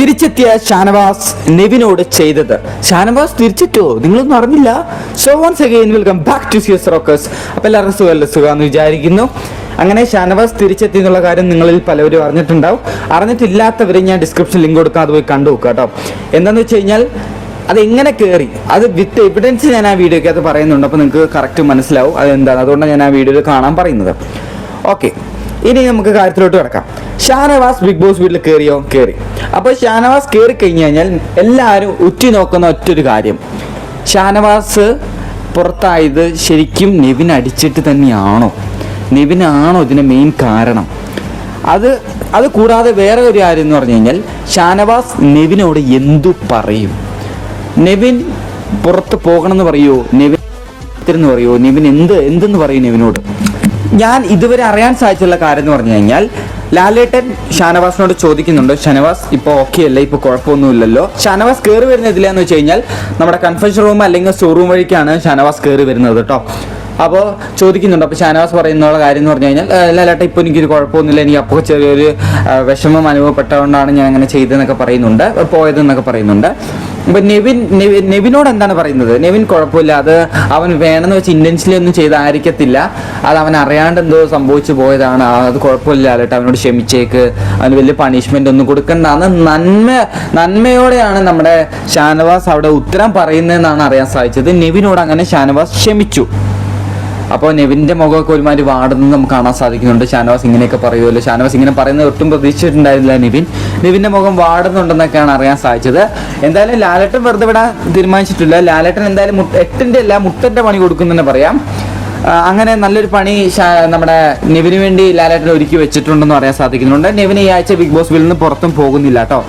തിരിച്ചെത്തിയ ഷാനവാസ് നെവിനോട് ചെയ്തത്. ഷാനവാസ് തിരിച്ചെത്തോ? നിങ്ങളൊന്നും അറിഞ്ഞില്ല? So once again welcome back to സിയസ് rockers അപ്പം എല്ലാവർക്കും സുഖമല്ല? സുഖമെന്ന് വിചാരിക്കുന്നു. അങ്ങനെ ഷാനവാസ് തിരിച്ചെത്തി എന്നുള്ള കാര്യം നിങ്ങളിൽ പലവരും അറിഞ്ഞിട്ടുണ്ടാവും. അറിഞ്ഞിട്ടില്ലാത്തവരെ ഞാൻ ഡിസ്ക്രിപ്ഷൻ ലിങ്ക് കൊടുക്കാം. അത് പോയി കണ്ടു കേട്ടോ. എന്താണെന്ന് വെച്ച് കഴിഞ്ഞാൽ അത് എങ്ങനെ കയറി അത് വിത്ത് എവിഡൻസ് ഞാൻ ആ വീഡിയോയ്ക്കകത്ത് പറയുന്നുണ്ട്. അപ്പോൾ നിങ്ങൾക്ക് കറക്റ്റ് മനസ്സിലാവും. അത് എന്താണ് അതുകൊണ്ടാണ് ഞാൻ ആ വീഡിയോയിൽ കാണാൻ പറയുന്നത്. ഓക്കെ ഇനി നമുക്ക് കാര്യത്തിലോട്ട് കിടക്കാം. ഷാനവാസ് ബിഗ് ബോസ് വീട്ടിൽ കയറിയോ കയറി അപ്പോൾ ഷാനവാസ് കയറി കഴിഞ്ഞു കഴിഞ്ഞാൽ എല്ലാവരും ഉറ്റി നോക്കുന്ന ഒറ്റൊരു കാര്യം. ഷാനവാസ് പുറത്തായത് ശരിക്കും നിവിൻ അടിച്ചിട്ട് തന്നെയാണോ? നിവിനാണോ ഇതിന് മെയിൻ കാരണം? അത് അത് കൂടാതെ വേറെ ഒരു കാര്യം എന്ന് പറഞ്ഞു കഴിഞ്ഞാൽ ഷാനവാസ് നെവിനോട് എന്തു പറയും? നെവിൻ പുറത്ത് പോകണമെന്ന് പറയുമോ നെവിൻ പറയുമോ നെവിൻ എന്ത് എന്തെന്ന് പറയും നെവിനോട്? ഞാൻ ഇതുവരെ അറിയാൻ സാധിച്ചുള്ള കാര്യം എന്ന് പറഞ്ഞു കഴിഞ്ഞാൽ ലാലേട്ടൻ ഷാനവാസിനോട് ചോദിക്കുന്നുണ്ട്. ഷാനവാസ് ഇപ്പോൾ ഓക്കെ അല്ലേ? ഇപ്പോൾ കുഴപ്പമൊന്നുമില്ലല്ലോ. ഷാനവാസ് കയറി വരുന്നത് ഇതിലാന്ന് വെച്ച് കഴിഞ്ഞാൽ നമ്മുടെ കൺഫെഷൻ റൂം അല്ലെങ്കിൽ സ്റ്റോർ റൂം വഴിക്കാണ് ഷാനവാസ് കയറി വരുന്നത് കേട്ടോ അപ്പോൾ ചോദിക്കുന്നുണ്ട്. അപ്പോൾ ഷാനവാസ് പറയുന്നുള്ള കാര്യം എന്ന് പറഞ്ഞു കഴിഞ്ഞാൽ ലാലേട്ട ഇപ്പോൾ എനിക്കൊരു കുഴപ്പമൊന്നുമില്ല. എനിക്ക് അപ്പോൾ ചെറിയൊരു വിഷമം അനുഭവപ്പെട്ടതുകൊണ്ടാണ് ഞാൻ അങ്ങനെ ചെയ്തതെന്നൊക്കെ പറയുന്നുണ്ട് പോയതെന്നൊക്കെ പറയുന്നുണ്ട്. നെവിൻ നെവിനോട് എന്താണ് പറയുന്നത്? നെവിൻ കുഴപ്പമില്ല. അത് അവൻ വേണമെന്ന് വെച്ച് ഇന്റൻഷ്യലി ഒന്നും ചെയ്തായിരിക്കത്തില്ല. അത് അവൻ അറിയാണ്ട് എന്തോ സംഭവിച്ചു പോയതാണ്. അത് കുഴപ്പമില്ല. ലാലേട്ട അവനോട് ക്ഷമിച്ചേക്ക്. അവന് വലിയ പണിഷ്മെന്റ് ഒന്നും കൊടുക്കണ്ടെന്ന് നന്മ നന്മയോടെയാണ് നമ്മുടെ ഷാനവാസ് അവിടെ ഉത്തരം പറയുന്നതെന്നാണ് അറിയാൻ സാധിച്ചത്. നെവിനോട് അങ്ങനെ ഷാനവാസ് ക്ഷമിച്ചു. അപ്പോൾ നെവിന്റെ മുഖമൊക്കെ ഒരുമാതിരി വാടുന്നത് നമുക്ക് കാണാൻ സാധിക്കുന്നുണ്ട്. ഷാനവാസ് ഇങ്ങനെയൊക്കെ പറയുമല്ലോ. ഷാനവാസ് ഇങ്ങനെ പറയുന്നത് ഒട്ടും പ്രതീക്ഷിച്ചിട്ടുണ്ടായിരുന്നില്ല നിവിൻ. നിവിന്റെ മുഖം വാടുന്നുണ്ടെന്നൊക്കെയാണ് അറിയാൻ സാധിച്ചത്. എന്തായാലും ലാലട്ടൻ വെറുതെ വിടാൻ തീരുമാനിച്ചിട്ടില്ല. ലാലട്ടൻ എന്തായാലും മുട്ട എട്ടിന്റെ അല്ല മുട്ടന്റെ പണി കൊടുക്കുന്നെന്ന് പറയാം. അങ്ങനെ നല്ലൊരു പണി നമ്മുടെ നെവിന് വേണ്ടി ലാലേട്ടൻ ഒരുക്കി വെച്ചിട്ടുണ്ടെന്ന് പറയാൻ സാധിക്കുന്നുണ്ട്. നെവിൻ ഈ ആഴ്ച ബിഗ് ബോസ് വീട്ടിൽ നിന്ന് പുറത്തും പോകുന്നില്ല കേട്ടോ.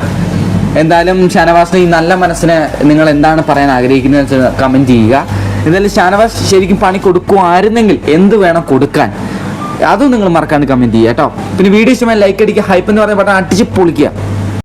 എന്തായാലും ഷാനവാസിന് ഈ നല്ല മനസ്സിന് നിങ്ങൾ എന്താണ് പറയാൻ ആഗ്രഹിക്കുന്നത് കമന്റ് ചെയ്യുക. എന്തായാലും ഷാനവാസ് ശരിക്കും പണി കൊടുക്കുമായിരുന്നെങ്കിൽ എന്ത് വേണം കൊടുക്കാൻ? അതും നിങ്ങൾ മറക്കാണ്ട് കമന്റ് ചെയ്യുക കേട്ടോ. പിന്നെ വീഡിയോ ഇഷ്ടമായി ലൈക്ക് അടിക്കുക ഹൈപ്പ് എന്ന് പറഞ്ഞ ബട്ടൺ അടിച്ച് പൊളിക്കുക.